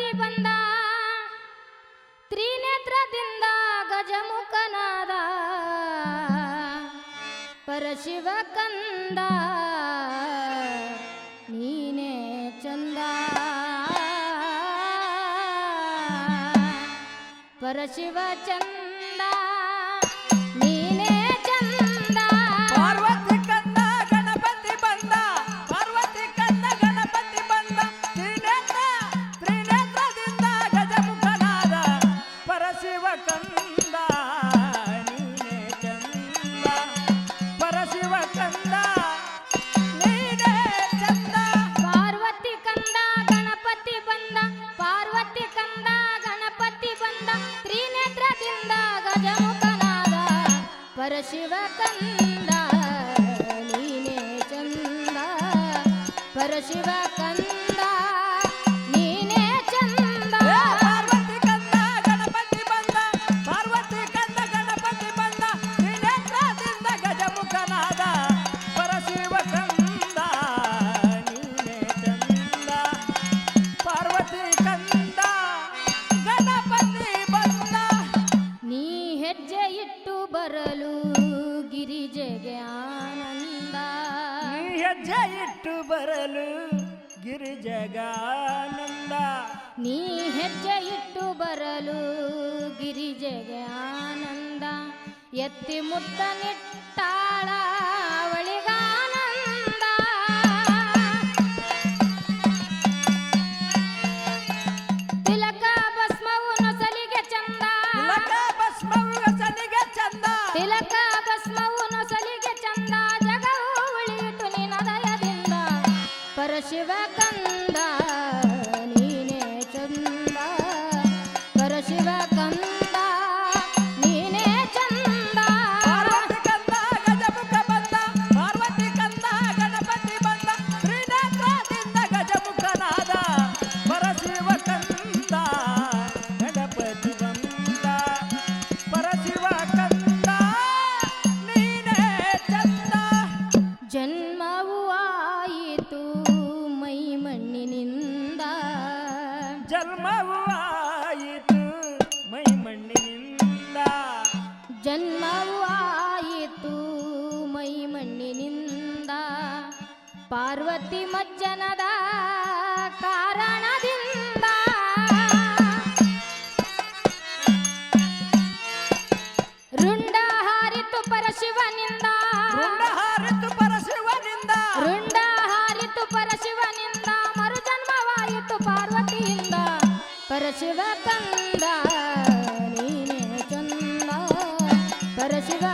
ಕಟ್ಟಿ ಬಂದ. ತ್ರಿನೇತ್ರದಿಂದ ಗಜಮುಖನಾದ. ಪರಶಿವ ಕಂದ. ನೀನೇ ಚಂದ. ಪರಶಿವ ಚಂದ. ಪರಶಿವ ಕಂದ ನೀನೇ ಚಂದ. ಪರಶಿವ ಕಂದ ಆನಂದ ಹೆಜ್ಜೆ ಇಟ್ಟು ಬರಲು ಗಿರಿಜಗಾನಂದ. ನೀ ಹೆಜ್ಜೆ ಇಟ್ಟು ಬರಲು ಗಿರಿಜಗೆ ಆನಂದ ಎತ್ತಿ ಮುತ್ತ ನಿಟ್ಟಾಳ estiver. ಮಣ್ಣಿನಿಂದ ಜನ್ಮವಾಯಿತು ಮೈ ಮಣ್ಣಿನಿಂದ ಜನ್ಮವಾಯಿತು ಮೈ ಮಣ್ಣಿನಿಂದ ಪಾರ್ವತಿ ಮಜ್ಜನದ ಪರಶಿವ ಕಂದ ನೀನೇ ಚಂದ. ಪರಶಿವ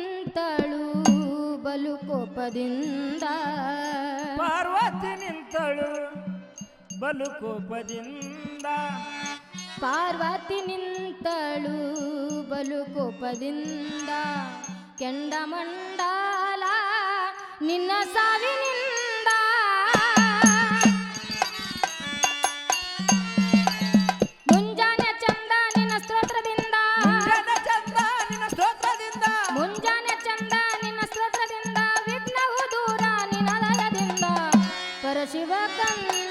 ನಿಂತಳು ಬಲು ಕೋಪದಿಂದ. ಪಾರ್ವತಿ ನಿಂತಳು ಬಲು ಕೋಪದಿಂದ. ಪಾರ್ವತಿ ನಿಂತಳು ಬಲು ಕೋಪದಿಂದ. ಕೆಂಡ ಮಂಡಲ ನಿನ್ನ ಸಾವಿನ ಶಿವಕಂದ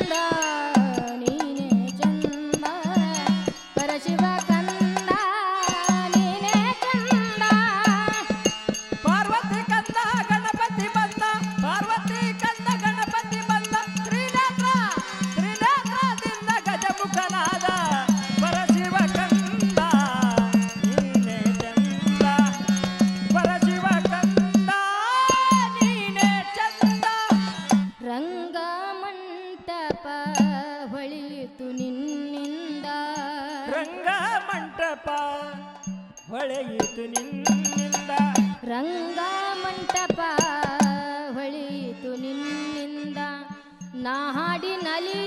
ಮಂಟಪ ಹೊಳೆಯಿತು ನಿನ್ನಿಂದ. ರಂಗ ಮಂಟಪ ಹೊಳೆಯಿತು ನಿನ್ನಿಂದ. ನಾ ನಲಿ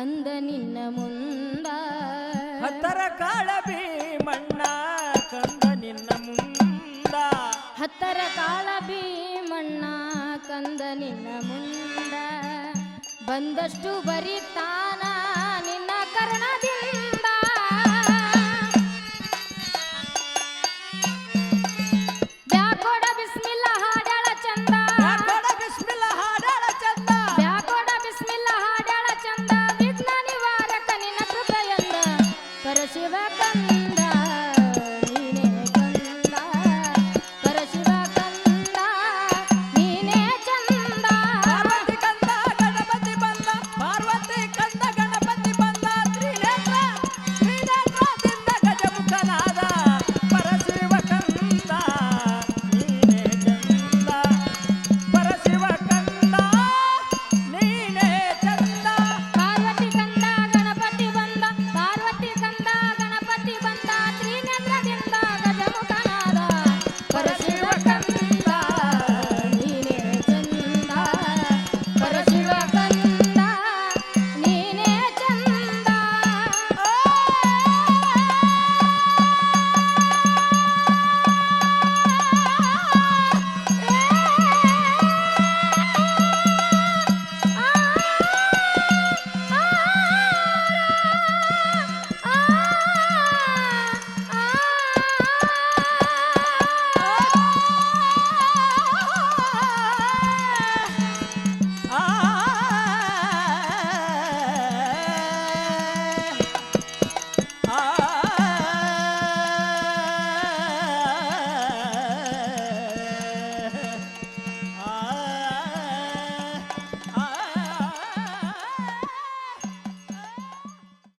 ಕಂದ ನಿನ್ನ ಮುಂದ. ಹತ್ತರ ಕಾಳ ಭೀಮಣ್ಣ ಕಂದ ನಿನ್ನ ಮುಂದ. ಹತ್ತರ ಕಾಳ ಭೀಮಣ್ಣ ಕಂದ ನಿನ್ನ ಮುಂದ. ಬಂದಷ್ಟು ಬರಿತಾನ